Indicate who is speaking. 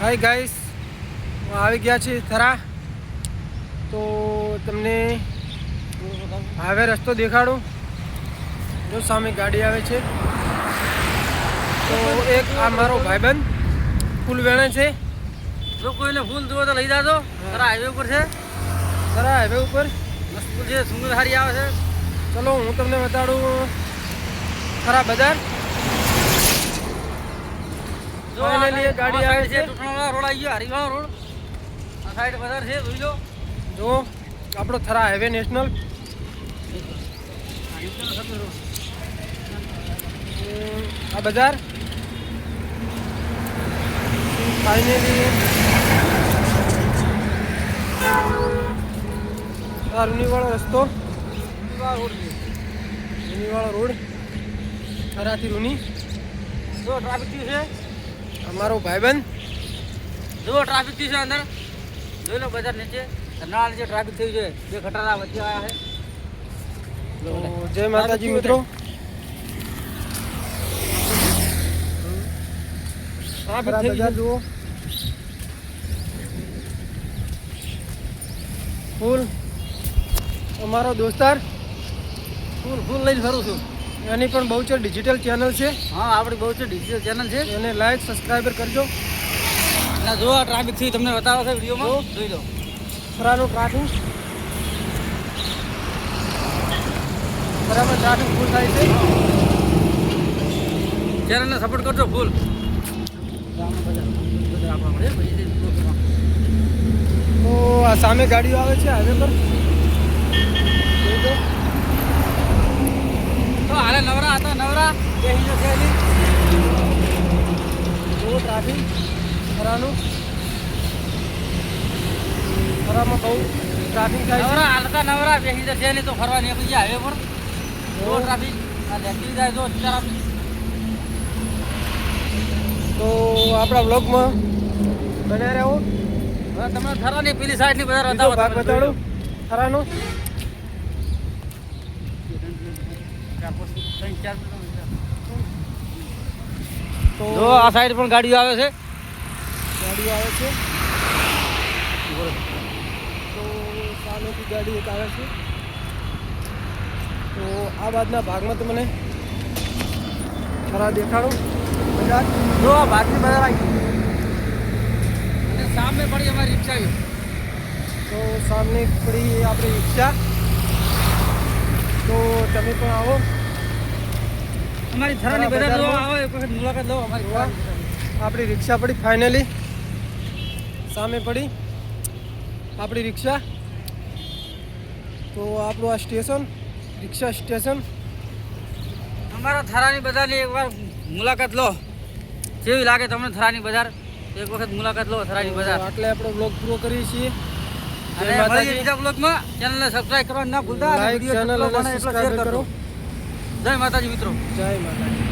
Speaker 1: Hi guys આવી ગયા છે થરા. તો તમને હવે રસ્તો દેખાડું. જો સામે ગાડી આવે છે. તો એક આ મારો ભાઈબંધ ફૂલ વેણે છે.
Speaker 2: જો કોઈને ફૂલ જુઓ તો લઈ જાજો. તારા હાઈવે ઉપર છે.
Speaker 1: થરા હાઈવે ઉપર.
Speaker 2: મસ્ત છે સુંદર હારી આવે છે.
Speaker 1: ચલો હું તમને બતાડું થરા બજાર.
Speaker 2: આ
Speaker 1: ગાડી આવે છે.
Speaker 2: ટુકડાવાળા રોડ આવી ગયો હરીવાળો રોડ. આ સાઈડ બજાર છે જોઈ લો.
Speaker 1: જો આપણો થરા હાઈવે નેશનલ આ બજાર. ફાઇનલી આ રૂનીવાળો રસ્તો. રૂનીવાળો રોડ થરાથી રૂની.
Speaker 2: જો ટ્રાફિક છે.
Speaker 1: અમારો ભાઈબંધ.
Speaker 2: જો ટ્રાફિક થયું છે અંદર. જોઈ લો બજાર નીચે. ધરનાળા નીચે ટ્રાફિક થયું છે બે ખટારા વચ્ચે આવ્યા છે.
Speaker 1: તો જય માતાજી મિત્રો.
Speaker 2: ટ્રાફિક
Speaker 1: થરા
Speaker 2: થઈ
Speaker 1: બજાર
Speaker 2: ગયું.
Speaker 1: જુઓ. ફૂલ. અમારો દોસ્તાર.
Speaker 2: ફૂલ ફૂલ લઈને ફરું છું.
Speaker 1: એની પણ બહુ છે ડિજિટલ ચેનલ છે.
Speaker 2: હા આપણી બહુ છે ડિજિટલ ચેનલ છે.
Speaker 1: એને લાઈક સબસ્ક્રાઈબર કરજો.
Speaker 2: અને જો આ ટ્રાફિકથી તમને બતાવો છે વિડીયોમાં? જોઈ લો.
Speaker 1: ખરાનું ટ્રાફિક બરાબર ટ્રાફિક ફૂલ થાય છે.
Speaker 2: ચેનલને સપોર્ટ કરજો ફૂલ
Speaker 1: તો આ સામે ગાડીઓ આવે છે હાઈવે પર જોઈ લો.
Speaker 2: તો હાલે નવરા હતા નવરા. બેસી જશે.
Speaker 1: જુઓ ટ્રાફિક ખરાનું ખરામાં બહુ ટ્રાફિક થાય
Speaker 2: નવરા હાલતા નવરા બેસી જશે એની તો ફરવા નીકળી જાય હવે પણ. બહુ ટ્રાફિક આ લેતી જાય જો ટ્રાફિક
Speaker 1: તો આપણા બ્લોગમાં બન્યા રહો.
Speaker 2: તમે ફરવાની પેલી સાઈડની બધા
Speaker 1: ભાગ બતાડું. તો
Speaker 2: આ સાઈડ પણ ગાડીઓ આવે છે.
Speaker 1: ગાડીઓ આવે છે. તો સામેથી ગાડી એક આવે છે. તો આ બાજના ભાગમાં તમને ખરા દેખાડું. બજાર
Speaker 2: જો આ ભાગની બજાર આવી અને સામે પડી અમારી રિક્ષા
Speaker 1: તો સામે પડી આપણી રિક્ષા. તો તમે પણ આવો.
Speaker 2: અમારી થરાની
Speaker 1: બજાર
Speaker 2: બજાર જો આવો એક વખત મુલાકાત લો અમારી
Speaker 1: જોવા. આપણી રિક્ષા પડી ફાઇનલી સામે પડી. આપણી રિક્ષા. તો આપણું આ સ્ટેશન રિક્ષા સ્ટેશન.
Speaker 2: અમારા થરાની બજારની એકવાર મુલાકાત લો. જેવી લાગે તમને થરાની બજાર એક વખત મુલાકાત લો થરાની બજાર.
Speaker 1: એટલે આપણે બ્લોગ પૂરો કરીએ છીએ.
Speaker 2: અને બીજા બ્લોગમાં ચેનલને સબસ્ક્રાઇબ કરવા ના ભૂલતા
Speaker 1: ચેનલ
Speaker 2: કરજો.
Speaker 1: કરો.
Speaker 2: જય માતાજી મિત્રો.
Speaker 1: જય માતાજી.